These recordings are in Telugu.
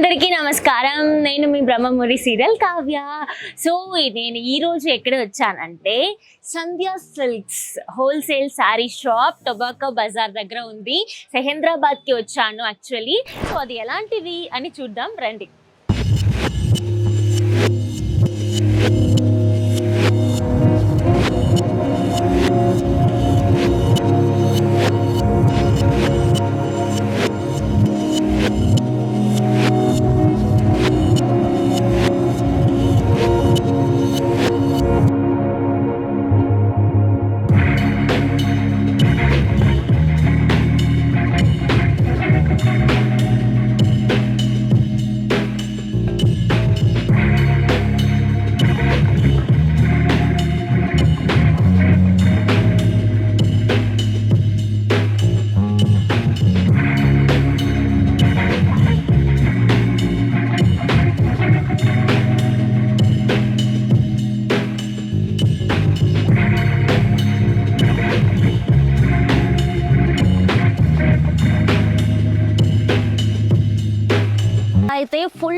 అందరికీ నమస్కారం. నేను మీ బ్రహ్మమురి సీరియల్ కావ్య. సో నేను ఈరోజు ఎక్కడ వచ్చానంటే Sandhya silks wholesale sari shop tobacco Bazaar దగ్గర ఉంది. సెహేంద్రాబాద్కి వచ్చాను యాక్చువల్లీ. సో అది ఎలాంటివి అని చూద్దాం రండి.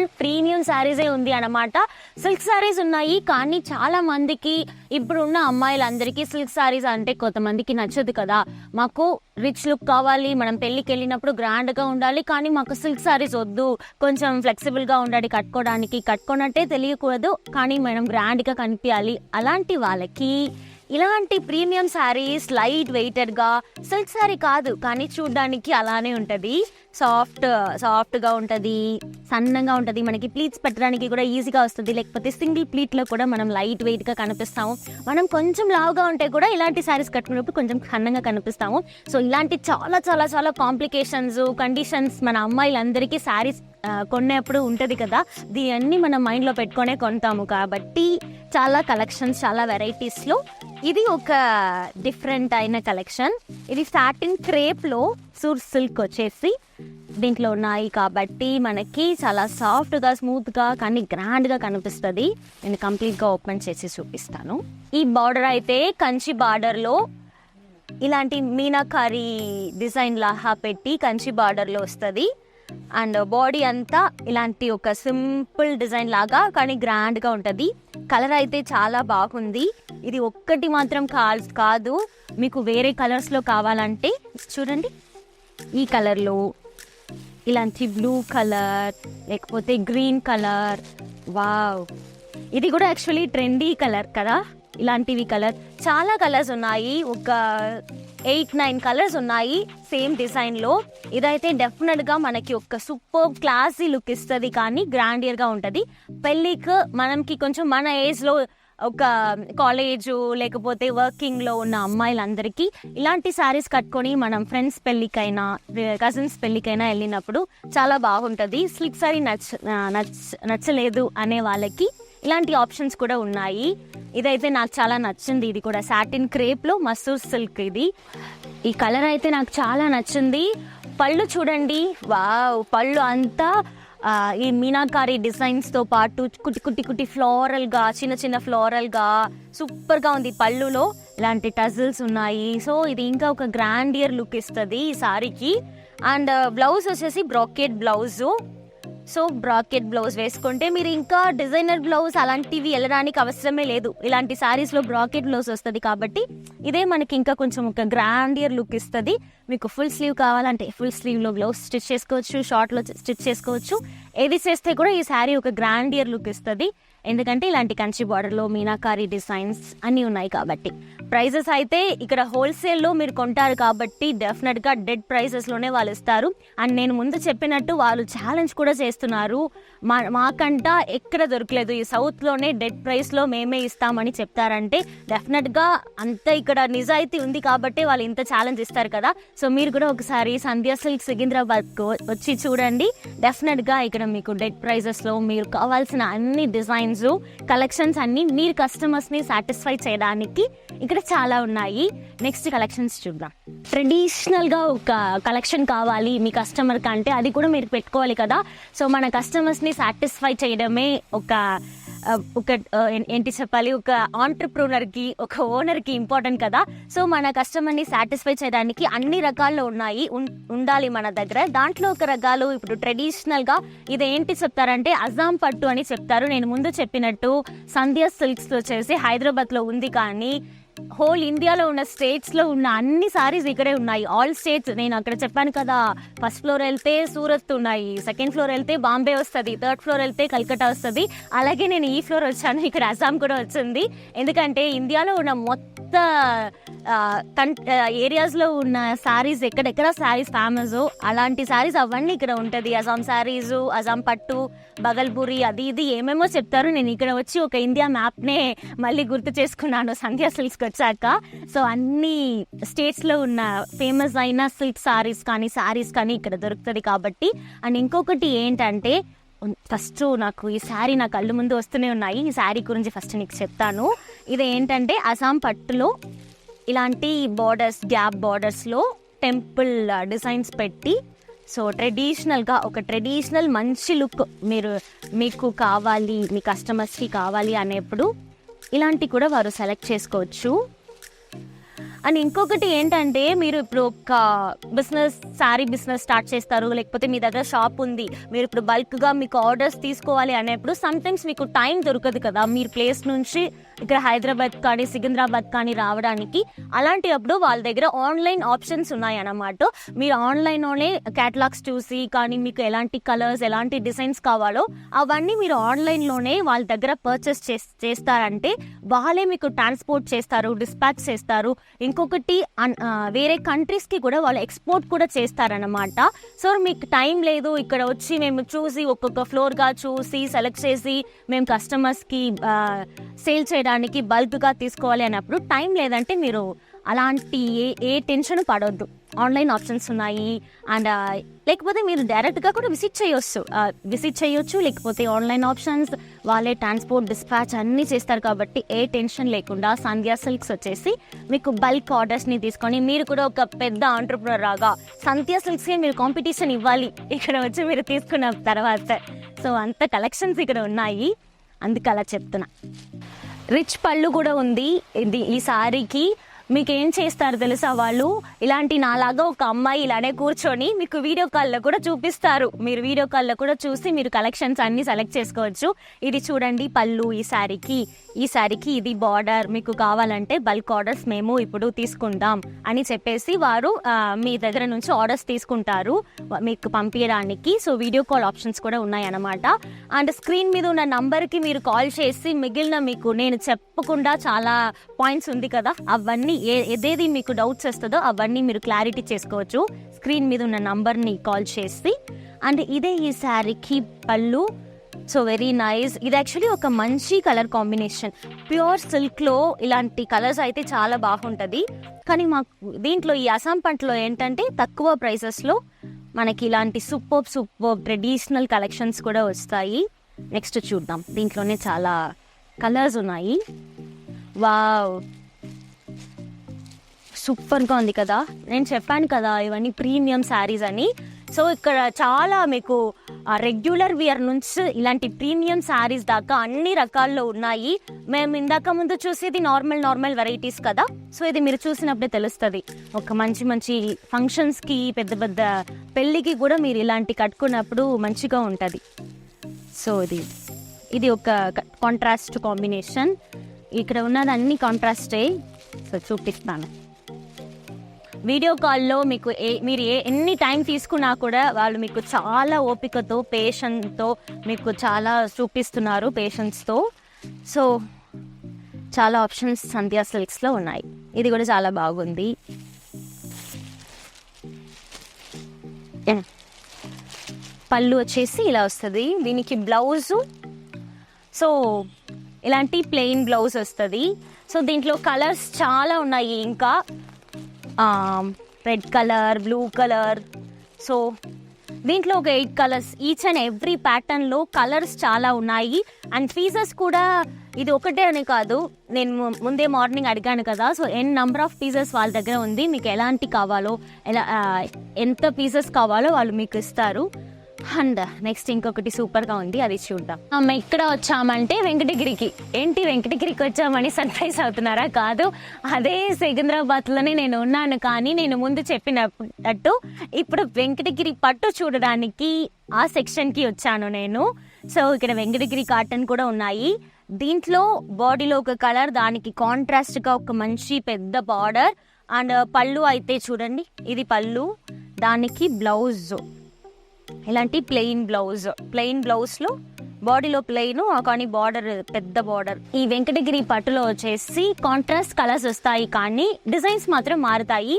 ప్రీమియం శారీసే ఉంది అన్నమాట. సిల్క్ శారీస్ ఉన్నాయి కానీ చాలా మందికి ఇప్పుడున్న అమ్మాయిలందరికీ సిల్క్ శారీస్ అంటే కొంతమందికి నచ్చదు కదా. మాకు రిచ్ లుక్ కావాలి మనం పెళ్ళికి వెళ్ళినప్పుడు గ్రాండ్గా ఉండాలి కానీ మాకు సిల్క్ శారీస్ వద్దు. కొంచెం ఫ్లెక్సిబుల్గా ఉండాలి కట్టుకోవడానికి. కట్టుకున్నట్టే తెలియకూడదు కానీ మనం గ్రాండ్గా కనిపించాలి అలాంటి వాళ్ళకి ఇలాంటి ప్రీమియం శారీస్ లైట్ వెయిటెడ్గా సిల్క్ శారీ కాదు కానీ చూడడానికి అలానే ఉంటది. సాఫ్ట్ సాఫ్ట్గా ఉంటది సన్నగా ఉంటది. మనకి ప్లీట్స్ పెట్టడానికి కూడా ఈజీగా వస్తుంది. లేకపోతే సింగిల్ ప్లీట్లో కూడా మనం లైట్ వెయిట్గా కనిపిస్తాము. మనం కొంచెం లావుగా ఉంటే కూడా ఇలాంటి శారీస్ కట్టుకున్నప్పుడు కొంచెం సన్నంగా కనిపిస్తాము. సో ఇలాంటి చాలా చాలా చాలా కాంప్లికేషన్స్ కండిషన్స్ మన అమ్మాయిలందరికీ శారీస్ కొనేప్పుడు ఉంటది కదా. దీన్ని మనం మైండ్లో పెట్టుకొనే కొంటాము కాబట్టి చాలా కలెక్షన్స్ చాలా వెరైటీస్లో లో ఇది ఒక డిఫరెంట్ అయిన కలెక్షన్. ఇది సాటిన్ క్రేప్లో సూర్ సిల్క్ వచ్చేసి దీంట్లో ఉన్నాయి కాబట్టి మనకి చాలా సాఫ్ట్గా స్మూత్గా కానీ గ్రాండ్గా కనిపిస్తుంది. నేను కంప్లీట్గా ఓపెన్ చేసి చూపిస్తాను. ఈ బార్డర్ అయితే కంచి బార్డర్లో ఇలాంటి మీనాకారి డిజైన్ లాగా పెట్టి కంచి బార్డర్లో వస్తుంది. అండ్ బాడీ అంతా ఇలాంటి ఒక సింపుల్ డిజైన్ లాగా కానీ గ్రాండ్గా ఉంటుంది. కలర్ అయితే చాలా బాగుంది. ఇది ఒక్కటి మాత్రం కాదు. మీకు వేరే కలర్స్లో కావాలంటే చూడండి. ఈ కలర్లో ఇలాంటి బ్లూ కలర్ లేకపోతే గ్రీన్ కలర్. వావ్. ఇది కూడా యాక్చువల్లీ ట్రెండీ కలర్ కదా. ఇలాంటివి కలర్. చాలా కలర్స్ ఉన్నాయి. ఒక ఎయిట్ నైన్ కలర్స్ ఉన్నాయి సేమ్ డిజైన్లో ఇదైతే డెఫినెట్గా మనకి ఒక సూపర్ క్లాసీ లుక్ ఇస్తుంది కానీ గ్రాండియర్గా ఉంటుంది. పెళ్ళికి మనకి కొంచెం మన ఏజ్లో ఒక కాలేజ్ లేకపోతే వర్కింగ్లో ఉన్న అమ్మాయిలందరికీ ఇలాంటి శారీస్ కట్టుకొని మనం ఫ్రెండ్స్ పెళ్ళికైనా కజిన్స్ పెళ్ళికైనా వెళ్ళినప్పుడు చాలా బాగుంటుంది. స్లిప్ సారీ నచ్చ నచ్చ నచ్చలేదు అనే వాళ్ళకి ఇలాంటి ఆప్షన్స్ కూడా ఉన్నాయి. ఇదైతే నాకు చాలా నచ్చింది. ఇది కూడా సాటిన్ క్రేప్లో మసూర్ సిల్క్ ఇది. ఈ కలర్ అయితే నాకు చాలా నచ్చింది. పళ్ళు చూడండి. వావ్! పళ్ళు అంతా ఈ మీనాకారి డిజైన్స్తో పాటు కుట్టి కుట్టి కుట్టి ఫ్లోరల్గా చిన్న చిన్న ఫ్లోరల్గా సూపర్గా ఉంది పళ్ళులో. ఇలాంటి టజిల్స్ ఉన్నాయి. సో ఇది ఇంకా ఒక గ్రాండియర్ లుక్ ఇస్తుంది ఈ సారీకి. అండ్ బ్లౌజ్ uh, వచ్చేసి brocade blouse so brocade blouse వేసుకుంటే మీరు ఇంకా డిజైనర్ బ్లౌజ్ అలాంటివి వెళ్ళడానికి అవసరమే లేదు. ఇలాంటి శారీస్లో బ్రాకెట్ బ్లౌజ్ వస్తుంది కాబట్టి ఇదే మనకి ఇంకా కొంచెం ఒక గ్రాండియర్ లుక్ ఇస్తుంది. మీకు ఫుల్ స్లీవ్ కావాలంటే ఫుల్ స్లీవ్లో బ్లౌజ్ స్టిచ్ చేసుకోవచ్చు షార్ట్లో స్టిచ్ చేసుకోవచ్చు. ఏది చేస్తే కూడా ఈ శారీ ఒక గ్రాండియర్ లుక్ ఇస్తుంది. ఎందుకంటే ఇలాంటి కంచి బార్డర్లో మీనాకారి డిజైన్స్ అన్నీ ఉన్నాయి కాబట్టి. ప్రైజెస్ అయితే ఇక్కడ హోల్సేల్లో మీరు కొంటారు కాబట్టి డెఫినెట్గా డెడ్ ప్రైజెస్లోనే వాళ్ళు ఇస్తారు. అండ్ నేను ముందు చెప్పినట్టు వాళ్ళు ఛాలెంజ్ కూడా చేస్తున్నారు. మా మాకంట ఎక్కడ దొరకలేదు. ఈ సౌత్లోనే డెడ్ ప్రైస్లో మేమే ఇస్తామని చెప్తారంటే డెఫినెట్గా అంత ఇక్కడ నిజాయితీ ఉంది కాబట్టి వాళ్ళు ఇంత ఛాలెంజ్ ఇస్తారు కదా. సో మీరు కూడా ఒకసారి సంధ్యా సిల్క్ సికింద్రాబాద్కు వచ్చి చూడండి. డెఫినెట్గా ఇక్కడ మీకు డెడ్ ప్రైజెస్లో మీరు కావాల్సిన అన్ని డిజైన్స్ కలెక్షన్స్ అన్నీ మీరు కస్టమర్స్ని సాటిస్ఫై చేయడానికి ఇక్కడ చాలా ఉన్నాయి. నెక్స్ట్ కలెక్షన్స్ చూద్దాం. ట్రెడిషనల్గా ఒక కలెక్షన్ కావాలి మీ కస్టమర్ కంటే అది కూడా మీరు పెట్టుకోవాలి కదా. సో మన కస్టమర్స్ని సాటిస్ఫై చేయడమే ఒక ఒక ఏంటి చెప్పాలి? ఒక ఆంటర్ప్రూనర్కి ఒక ఓనర్కి ఇంపార్టెంట్ కదా. సో మన కస్టమర్ని సాటిస్ఫై చేయడానికి అన్ని రకాల్లో ఉన్నాయి ఉండాలి మన దగ్గర. దాంట్లో ఒక రకాలు ఇప్పుడు ట్రెడిషనల్గా ఇది ఏంటి చెప్తారంటే అజాం పట్టు అని చెప్తారు. నేను ముందు చెప్పినట్టు సంధ్య సిల్క్స్ చేసి హైదరాబాద్లో ఉంది కానీ హోల్ ఇండియాలో ఉన్న స్టేట్స్లో ఉన్న అన్ని సారీస్ ఇక్కడే ఉన్నాయి. ఆల్ స్టేట్స్ నేను అక్కడ చెప్పాను కదా ఫస్ట్ ఫ్లోర్ వెళ్తే సూరత్ ఉన్నాయి సెకండ్ ఫ్లోర్ వెళ్తే బాంబే వస్తుంది థర్డ్ ఫ్లోర్ వెళ్తే కల్కటా వస్తుంది. అలాగే నేను ఈ ఫ్లోర్ వచ్చాను ఇక్కడ అస్సాం కూడా వచ్చింది. ఎందుకంటే ఇండియాలో ఉన్న మొత్తం ఏరియాస్ ఏరియాస్లో ఉన్న సారీస్ ఎక్కడెక్కడ సారీస్ ఫేమస్ అలాంటి సారీస్ అవన్నీ ఇక్కడ ఉంటుంది. అజాం సారీస్ అజాం పట్టు బగల్పూరి అది ఇది ఏమేమో చెప్తారు. నేను ఇక్కడ వచ్చి ఒక ఇండియా మ్యాప్నే మళ్ళీ గుర్తు చేసుకున్నాను. సంధ్యా సిల్క్స్ వచ్చాక సో అన్ని స్టేట్స్లో ఉన్న ఫేమస్ అయిన సిల్క్ సారీస్ కానీ సారీస్ కానీ ఇక్కడ దొరుకుతుంది కాబట్టి. అండ్ ఇంకొకటి ఏంటంటే ఫస్ట్ నాకు ఈ శారీ నా కళ్ళు ముందు వస్తూనే ఉన్నాయి. ఈ శారీ గురించి ఫస్ట్ నీకు చెప్తాను. ఇది ఏంటంటే అస్సాం పట్టులో ఇలాంటి బార్డర్స్ గ్యాప్ బార్డర్స్లో టెంపుల్ డిజైన్స్ పెట్టి సో ట్రెడిషనల్గా ఒక ట్రెడిషనల్ మంచి లుక్ మీరు మీకు కావాలి మీ కస్టమర్స్కి కావాలి అనేప్పుడు ఇలాంటి కూడా వారు సెలెక్ట్ చేసుకోవచ్చు. అండ్ ఇంకొకటి ఏంటంటే మీరు ఇప్పుడు ఒక బిజినెస్ శారీ బిజినెస్ స్టార్ట్ చేస్తారు లేకపోతే మీ దగ్గర షాప్ ఉంది మీరు ఇప్పుడు బల్క్గా మీకు ఆర్డర్స్ తీసుకోవాలి అనేప్పుడు సమ్టైమ్స్ మీకు టైం దొరకదు కదా మీరు ప్లేస్ నుంచి ఇక్కడ హైదరాబాద్ కానీ సికింద్రాబాద్ కానీ రావడానికి అలాంటి అప్పుడు వాళ్ళ దగ్గర ఆన్లైన్ ఆప్షన్స్ ఉన్నాయి అన్నమాట మీరు ఆన్లైన్లోనే క్యాటలాగ్స్ చూసి కానీ మీకు ఎలాంటి కలర్స్ ఎలాంటి డిజైన్స్ కావాలో అవన్నీ మీరు ఆన్లైన్లోనే వాళ్ళ దగ్గర పర్చేస్ చేస్తారంటే వాళ్ళే మీకు ట్రాన్స్పోర్ట్ చేస్తారు డిస్పాచ్ చేస్తారు. ఇంకొకటి అన్- వేరే కంట్రీస్కి కూడా వాళ్ళు ఎక్స్పోర్ట్ కూడా చేస్తారన్నమాట. సో మీకు టైం లేదు. ఇక్కడ వచ్చి మేము చూసి ఒక్కొక్క ఫ్లోర్గా చూసి సెలెక్ట్ చేసి మేము కస్టమర్స్కి సేల్ చేయడానికి బల్క్గా తీసుకోవాలి అన్నప్పుడు టైం లేదంటే మీరు అలాంటి ఏ ఏ టెన్షన్ పడవద్దు ఆన్లైన్ ఆప్షన్స్ ఉన్నాయి. అండ్ లేకపోతే మీరు డైరెక్ట్గా కూడా విజిట్ చేయొచ్చు. విజిట్ చేయొచ్చు లేకపోతే ఆన్లైన్ ఆప్షన్స్ వాళ్ళే ట్రాన్స్పోర్ట్ డిస్పాచ్ అన్నీ చేస్తారు కాబట్టి ఏ టెన్షన్ లేకుండా సంధ్యా సిల్క్స్ వచ్చేసి మీకు బల్క్ ఆర్డర్స్ని తీసుకొని మీరు కూడా ఒక పెద్ద ఆంటర్ప్రినర్ రాగా సంధ్యా సిల్క్స్కి మీరు కాంపిటీషన్ ఇవ్వాలి. ఇక్కడ వచ్చి మీరు తీసుకున్న తర్వాత. సో అంత కలెక్షన్స్ ఇక్కడ ఉన్నాయి. అందుకు అలా చెప్తున్నా. రిచ్ పళ్ళు కూడా ఉంది. ఇది ఈ సారీకి మీకు ఏం చేస్తారు తెలుసా వాళ్ళు? ఇలాంటి నాలాగా ఒక అమ్మాయి ఇలానే కూర్చొని మీకు వీడియో కాల్లో కూడా చూపిస్తారు. మీరు వీడియో కాల్లో కూడా చూసి మీరు కలెక్షన్స్ అన్ని సెలెక్ట్ చేసుకోవచ్చు. ఇది చూడండి పళ్ళు ఈ శారీకి. ఈ శారీకి ఇది బార్డర్. మీకు కావాలంటే బల్క్ ఆర్డర్స్ మేము ఇప్పుడు తీసుకుంటాం అని చెప్పేసి వారు మీ దగ్గర నుంచి ఆర్డర్స్ తీసుకుంటారు. మీకు పంపించడానికి సో వీడియో కాల్ ఆప్షన్స్ కూడా ఉన్నాయన్నమాట. అండ్ స్క్రీన్ మీద ఉన్న నంబర్కి మీరు కాల్ చేసి మిగిలిన మీకు నేను చెప్పకుండా చాలా పాయింట్స్ ఉంది కదా అవన్నీ ఏ ఏదేది మీకు డౌట్స్ వస్తుందో అవన్నీ మీరు క్లారిటీ చేసుకోవచ్చు. స్క్రీన్ మీద ఉన్న నంబర్ని కాల్ చేసి అండ్ ఇదే ఈ శారీకి పళ్ళు. సో వెరీ నైస్ ఇది యాక్చువల్లీ ఒక మంచి కలర్ కాంబినేషన్ ప్యూర్ సిల్క్లో ఇలాంటి కలర్స్ అయితే చాలా బాగుంటుంది. కానీ మాకు దీంట్లో ఈ అసాం పంటలో ఏంటంటే తక్కువ ప్రైసెస్లో మనకి ఇలాంటి సూపర్ సూపర్ ట్రెడిషనల్ కలెక్షన్స్ కూడా వస్తాయి. నెక్స్ట్ చూద్దాం. దీంట్లోనే చాలా కలర్స్ ఉన్నాయి. వావ్ సూపర్గా ఉంది కదా. నేను చెప్పాను కదా ఇవన్నీ ప్రీమియం శారీస్ అని. సో ఇక్కడ చాలా మీకు రెగ్యులర్ వియర్ నుంచి ఇలాంటి ప్రీమియం శారీస్ దాకా అన్ని రకాల్లో ఉన్నాయి. మేము ఇందాక ముందు చూసేది నార్మల్ నార్మల్ వెరైటీస్ కదా. సో ఇది మీరు చూసినప్పుడే తెలుస్తుంది. ఒక మంచి మంచి ఫంక్షన్స్కి పెద్ద పెద్ద పెళ్ళికి కూడా మీరు ఇలాంటి కట్టుకున్నప్పుడు మంచిగా ఉంటుంది. సో ఇది ఇది ఒక కాంట్రాస్ట్ కాంబినేషన్ ఇక్కడ ఉన్నది అన్ని కాంట్రాస్టే సో చూపిస్తాను. వీడియో కాల్లో మీకు ఏ మీరు ఏ ఎన్ని టైం తీసుకున్నా కూడా వాళ్ళు మీకు చాలా ఓపికతో పేషెంట్తో మీకు చాలా చూపిస్తున్నారు పేషెంట్స్తో సో చాలా ఆప్షన్స్ సంధ్యా సిల్క్స్లో ఉన్నాయి. ఇది కూడా చాలా బాగుంది. పళ్ళు వచ్చేసి ఇలా వస్తుంది. దీనికి బ్లౌజు. సో ఇలాంటి ప్లెయిన్ బ్లౌజ్ వస్తుంది. సో దీంట్లో కలర్స్ చాలా ఉన్నాయి ఇంకా. Red colour blue colour. So దీంట్లో ఒక eight colours. Each and every ప్యాటర్న్లో కలర్స్ చాలా ఉన్నాయి. అండ్ పీసెస్ కూడా ఇది ఒకటే అని కాదు. నేను ముందే మార్నింగ్ అడిగాను కదా. So N number of pieces వాళ్ళ దగ్గర ఉంది. మీకు ఎలాంటి కావాలో ఎలా ఎంత పీసెస్ కావాలో వాళ్ళు మీకు ఇస్తారు. అండ్ నెక్స్ట్ ఇంకొకటి సూపర్గా ఉంది అది చూద్దాం. అమ్మ ఇక్కడ వచ్చామంటే వెంకటగిరికి. ఏంటి వెంకటగిరికి వచ్చామని సర్ప్రైజ్ అవుతున్నారా? కాదు అదే సికింద్రాబాద్లోనే నేను ఉన్నాను కానీ నేను ముందు చెప్పినట్టు ఇప్పుడు వెంకటగిరి పట్టు చూడడానికి ఆ సెక్షన్కి వచ్చాను నేను. సో ఇక్కడ వెంకటగిరి కాటన్ కూడా ఉన్నాయి. దీంట్లో బాడీలో ఒక కలర్ దానికి కాంట్రాస్ట్గా ఒక మంచి పెద్ద బార్డర్ అండ్ పళ్ళు అయితే చూడండి ఇది పళ్ళు. దానికి బ్లౌజ్ ఇలాంటి ప్లెయిన్ బ్లౌజ్ ప్లెయిన్ బ్లౌజ్లో బాడీలో ప్లెయిన్ కానీ బార్డర్ పెద్ద బార్డర్ ఈ వెంకటగిరి పట్టులో వచ్చేసి కాంట్రాస్ట్ కలర్స్ వస్తాయి కానీ డిజైన్స్ మాత్రం మారుతాయి.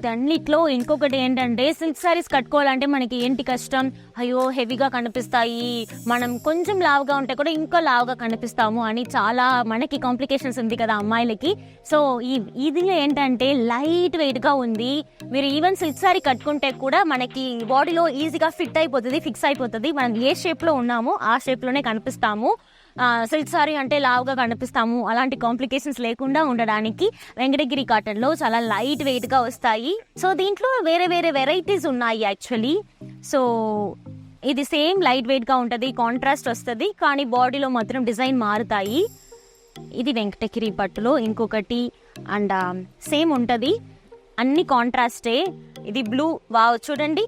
దాంట్లో ఇంకొకటి ఏంటంటే సిల్క్ శారీస్ కట్టుకోవాలంటే మనకి ఏంటి కష్టం? అయ్యో హెవీగా కనిపిస్తాయి. మనం కొంచెం లావుగా ఉంటే కూడా ఇంకా లావుగా కనిపిస్తాము అని చాలా మనకి కాంప్లికేషన్స్ ఉంది కదా అమ్మాయిలకి. సో ఈ ఇది ఏంటంటే లైట్ వెయిట్గా ఉంది. మీరు ఈవెన్ సిల్క్ శారీ కట్టుకుంటే కూడా మనకి బాడీలో ఈజీగా ఫిట్ అయిపోతుంది ఫిక్స్ అయిపోతుంది. మనం ఏ షేప్లో ఉన్నామో ఆ షేప్లోనే కనిపిస్తాము. సిల్క్ సారీ అంటే లావుగా కనిపిస్తాము. అలాంటి కాంప్లికేషన్స్ లేకుండా ఉండడానికి వెంకటగిరి కాటన్లో చాలా లైట్ వెయిట్గా వస్తాయి. సో దీంట్లో వేరే వేరే వెరైటీస్ ఉన్నాయి యాక్చువల్లీ. సో ఇది సేమ్ లైట్ వెయిట్గా ఉంటుంది కాంట్రాస్ట్ వస్తుంది కానీ బాడీలో మాత్రం డిజైన్ మారుతాయి. ఇది వెంకటగిరి పట్టులో ఇంకొకటి అండ్ సేమ్ ఉంటుంది. అన్ని కాంట్రాస్టే. ఇది బ్లూ వావ్ చూడండి.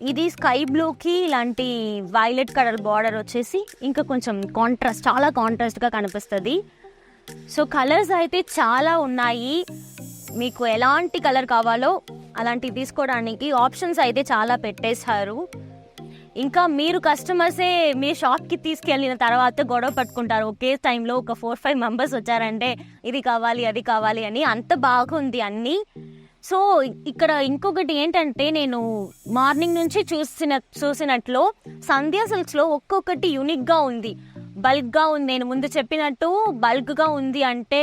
ఇది స్కై బ్లూకి ఇలాంటి వైలెట్ కలర్ బార్డర్ వచ్చేసి ఇంకా కొంచెం కాంట్రాస్ట్ చాలా కాంట్రాస్ట్గా కనిపిస్తుంది. సో కలర్స్ అయితే చాలా ఉన్నాయి. మీకు ఎలాంటి కలర్ కావాలో అలాంటివి తీసుకోవడానికి ఆప్షన్స్ అయితే చాలా పెట్టేశారు. ఇంకా మీరు కస్టమర్సే మీ షాప్కి తీసుకెళ్ళిన తర్వాత గొడవ పట్టుకుంటారు. ఒకే టైంలో ఒక ఫోర్ ఫైవ్ మెంబర్స్ వచ్చారంటే ఇది కావాలి అది కావాలి అని అంత బాగుంది అన్నీ. సో ఇక్కడ ఇంకొకటి ఏంటంటే నేను మార్నింగ్ నుంచి చూసిన చూసినట్లు సంధ్యా సిల్క్స్లో ఒక్కొక్కటి యూనిక్గా ఉంది. బల్క్గా ఉంది. నేను ముందు చెప్పినట్టు బల్క్గా ఉంది అంటే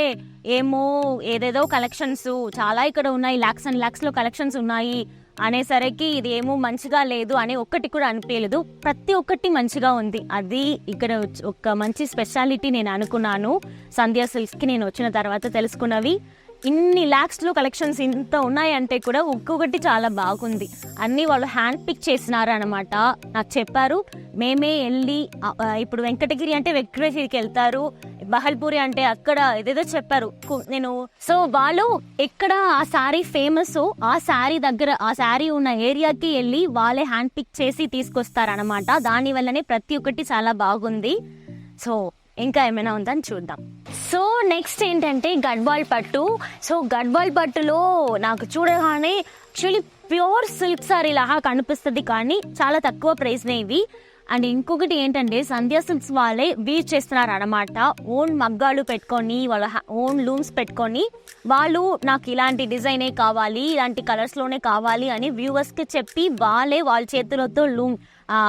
ఏమో ఏదేదో కలెక్షన్స్ చాలా ఇక్కడ ఉన్నాయి. ల్యాక్స్ అండ్ ల్యాక్స్లో కలెక్షన్స్ ఉన్నాయి అనేసరికి ఇది ఏమో మంచిగా లేదు అని ఒక్కటి కూడా అనిపించలేదు ప్రతి ఒక్కటి మంచిగా ఉంది. అది ఇక్కడ ఒక మంచి స్పెషాలిటీ నేను అనుకున్నాను. సంధ్యా సిల్క్స్కి నేను వచ్చిన తర్వాత తెలుసుకున్నవి. ఇన్ని ల్యాక్స్లో కలెక్షన్స్ ఇంత ఉన్నాయంటే కూడా ఒక్కొక్కటి చాలా బాగుంది. అన్నీ వాళ్ళు హ్యాండ్ పిక్ చేసినారనమాట నాకు చెప్పారు మేమే వెళ్ళి ఇప్పుడు వెంకటగిరి అంటే వెంకటగిరికి వెళ్తారు బహల్పూరి అంటే అక్కడ ఏదేదో చెప్పారు. నేను సో వాళ్ళు ఎక్కడ ఆ శారీ ఫేమస్ ఆ శారీ దగ్గర ఆ శారీ ఉన్న ఏరియాకి వెళ్ళి వాళ్ళే హ్యాండ్ పిక్ చేసి తీసుకొస్తారనమాట దాని వల్లనే ప్రతి ఒక్కటి చాలా బాగుంది. సో ఇంకా ఏమైనా ఉందని చూద్దాం. సో నెక్స్ట్ ఏంటంటే గడ్వాల్ పట్టు. సో గడ్వాల్ పట్టులో నాకు చూడగానే యాక్చువల్లీ ప్యూర్ సిల్క్ సారీ లాగా కనిపిస్తుంది కానీ చాలా తక్కువ ప్రైస్నే ఇవి. అండ్ ఇంకొకటి ఏంటంటే సంధ్యా సిల్క్స్ వాళ్ళే వీచ్ చేస్తున్నారు అనమాట ఓన్ మగ్గాలు పెట్టుకొని వాళ్ళ ఓన్ లూమ్స్ పెట్టుకొని వాళ్ళు నాకు ఇలాంటి డిజైనే కావాలి ఇలాంటి కలర్స్లోనే కావాలి అని వ్యూవర్స్కి చెప్పి వాళ్ళే వాళ్ళ చేతులతో లూమ్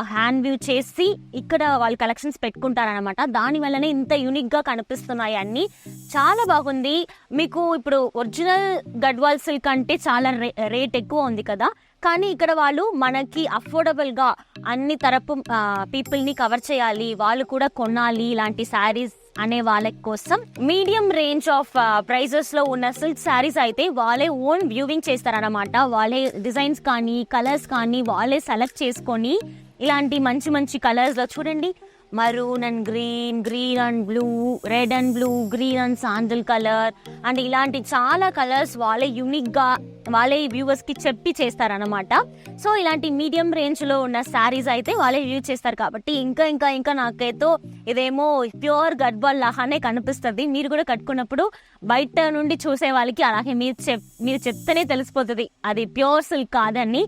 హ్యాండ్ వ్యూ చేసి ఇక్కడ వాళ్ళు కలెక్షన్స్ పెట్టుకుంటారనమాట దానివల్లనే ఇంత యూనిక్గా కనిపిస్తున్నాయి అన్ని. చాలా బాగుంది. మీకు ఇప్పుడు ఒరిజినల్ గడ్వాల్ సిల్క్ అంటే చాలా రే- రేట్ ఎక్కువ ఉంది కదా. కానీ ఇక్కడ వాళ్ళు మనకి అఫోర్డబుల్గా అన్ని తరపు పీపుల్ని కవర్ చేయాలి. వాళ్ళు కూడా కొనాలి ఇలాంటి శారీస్ అనే వాళ్ళ కోసం. మీడియం రేంజ్ ఆఫ్ ప్రైజెస్లో ఉన్న సిల్క్ శారీస్ అయితే వాళ్ళే ఓన్ వ్యూవింగ్ చేస్తారనమాట వాళ్ళే డిజైన్స్ కానీ కలర్స్ కానీ వాళ్ళే సెలెక్ట్ చేసుకొని ఇలాంటి మంచి మంచి కలర్స్లో చూడండి. Maroon and green green and blue red and blue green and sandal colour and ఇలాంటి చాలా కలర్స్ వాళ్ళే యూనిక్గా వాళ్ళే వ్యూవర్స్కి చెప్పి చేస్తారనమాట సో ఇలాంటి మీడియం రేంజ్లో ఉన్న శారీస్ అయితే వాళ్ళే యూజ్ చేస్తారు కాబట్టి ఇంకా ఇంకా ఇంకా నాకైతే ఇదేమో ప్యూర్ గడ్బాల్ లాగానే కనిపిస్తుంది. మీరు కూడా కట్టుకున్నప్పుడు బయట నుండి చూసే వాళ్ళకి అలాగే మీరు చెప్ మీరు చెప్తేనే తెలిసిపోతుంది. అది ప్యూర్ సిల్క్ కాదని.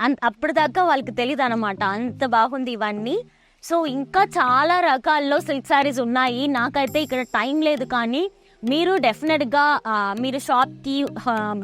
అన్- అప్పటిదాకా వాళ్ళకి తెలియదు అనమాట అంత బాగుంది ఇవన్నీ. సో ఇంకా చాలా రకాల్లో సిల్క్ శారీస్ ఉన్నాయి. నాకైతే ఇక్కడ టైం లేదు కానీ మీరు డెఫినెట్గా మీరు షాప్కి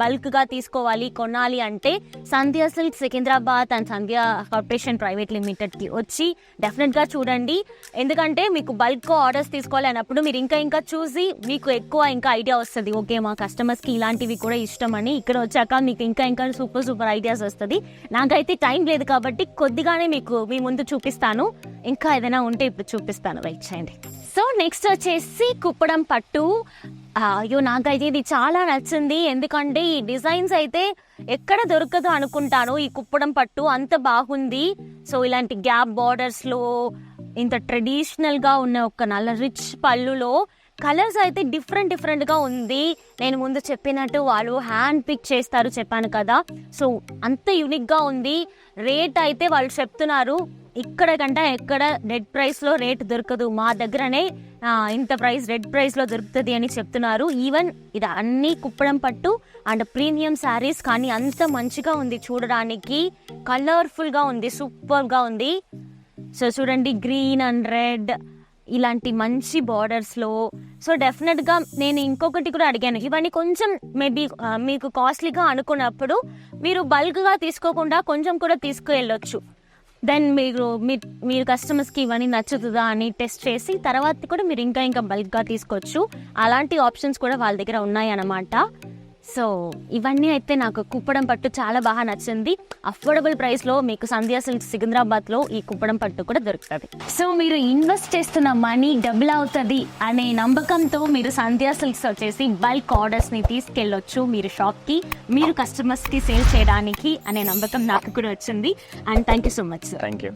బల్క్గా తీసుకోవాలి కొనాలి అంటే Sandhya silk Secunderabad and Sandhya corporation private లిమిటెడ్కి వచ్చి డెఫినెట్గా చూడండి. ఎందుకంటే మీకు బల్క్ ఆర్డర్స్ తీసుకోవాలి అన్నప్పుడు మీరు ఇంకా ఇంకా చూసి మీకు ఎక్కువ ఇంకా ఐడియా వస్తుంది. ఓకే మా కస్టమర్స్కి ఇలాంటివి కూడా ఇష్టం అని ఇక్కడ వచ్చాక మీకు ఇంకా ఇంకా సూపర్ సూపర్ ఐడియాస్ వస్తుంది. నాకైతే టైం లేదు కాబట్టి కొద్దిగానే మీకు మీ ముందు చూపిస్తాను. ఇంకా ఏదైనా ఉంటే ఇప్పుడు చూపిస్తాను. వెయిట్ చేయండి. సో నెక్స్ట్ వచ్చేసి కుప్పడం పట్టు. అయ్యో నాకైతే ఇది చాలా నచ్చింది. ఎందుకంటే ఈ డిజైన్స్ అయితే ఎక్కడ దొరకదు అనుకుంటాను. ఈ కుప్పడం పట్టు అంత బాగుంది. సో ఇలాంటి గ్యాప్ బార్డర్స్లో ఇంత ట్రెడిషనల్గా ఉన్న ఒక నల్ల రిచ్ పళ్ళులో కలర్స్ అయితే డిఫరెంట్ డిఫరెంట్గా ఉంది. నేను ముందు చెప్పినట్టు వాళ్ళు హ్యాండ్ పిక్ చేస్తారు చెప్పాను కదా. సో అంత యూనిక్గా ఉంది. రేట్ అయితే వాళ్ళు చెప్తున్నారు. ఇక్కడ కంటే ఎక్కడ రెడ్ ప్రైస్లో రేట్ దొరకదు. మా దగ్గరనే ఇంత ప్రైస్ రెడ్ ప్రైస్లో దొరుకుతుంది అని చెప్తున్నారు. ఈవెన్ ఇది అన్ని కుప్పడం పట్టు అండ్ ప్రీమియం శారీస్ కానీ అంత మంచిగా ఉంది చూడడానికి. కలర్ఫుల్గా ఉంది సూపర్గా ఉంది. సో చూడండి గ్రీన్ అండ్ రెడ్ ఇలాంటి మంచి బార్డర్స్లో సో డెఫినెట్గా నేను ఇంకొకటి కూడా అడిగాను. ఇవన్నీ కొంచెం మేబీ మీకు కాస్ట్లీగా అనుకున్నప్పుడు మీరు బల్క్గా తీసుకోకుండా కొంచెం కూడా తీసుకువెళ్ళొచ్చు దెన్ మీరు మీరు కస్టమర్స్కి ఇవన్నీ నచ్చుతుందా అని టెస్ట్ చేసి తర్వాత కూడా మీరు ఇంకా ఇంకా బల్క్గా తీసుకోవచ్చు. అలాంటి ఆప్షన్స్ కూడా వాళ్ళ దగ్గర ఉన్నాయి అన్నమాట సో ఇవన్నీ అయితే నాకు కుప్పడం పట్టు చాలా బాగా నచ్చింది. అఫోర్డబుల్ ప్రైస్లో మీకు సంధ్యా సిల్క్ సికింద్రాబాద్లో ఈ కుప్పడం పట్టు కూడా దొరుకుతుంది. సో మీరు ఇన్వెస్ట్ చేస్తున్న మనీ డబుల్ అవుతుంది అనే నమ్మకంతో మీరు సంధ్యా సిల్క్స్ వచ్చేసి బల్క్ ఆర్డర్స్ని తీసుకెళ్ళొచ్చు మీరు షాప్కి మీరు కస్టమర్స్కి సేల్ చేయడానికి అనే నమ్మకం నాకు కూడా వచ్చింది. And thank you so much thank you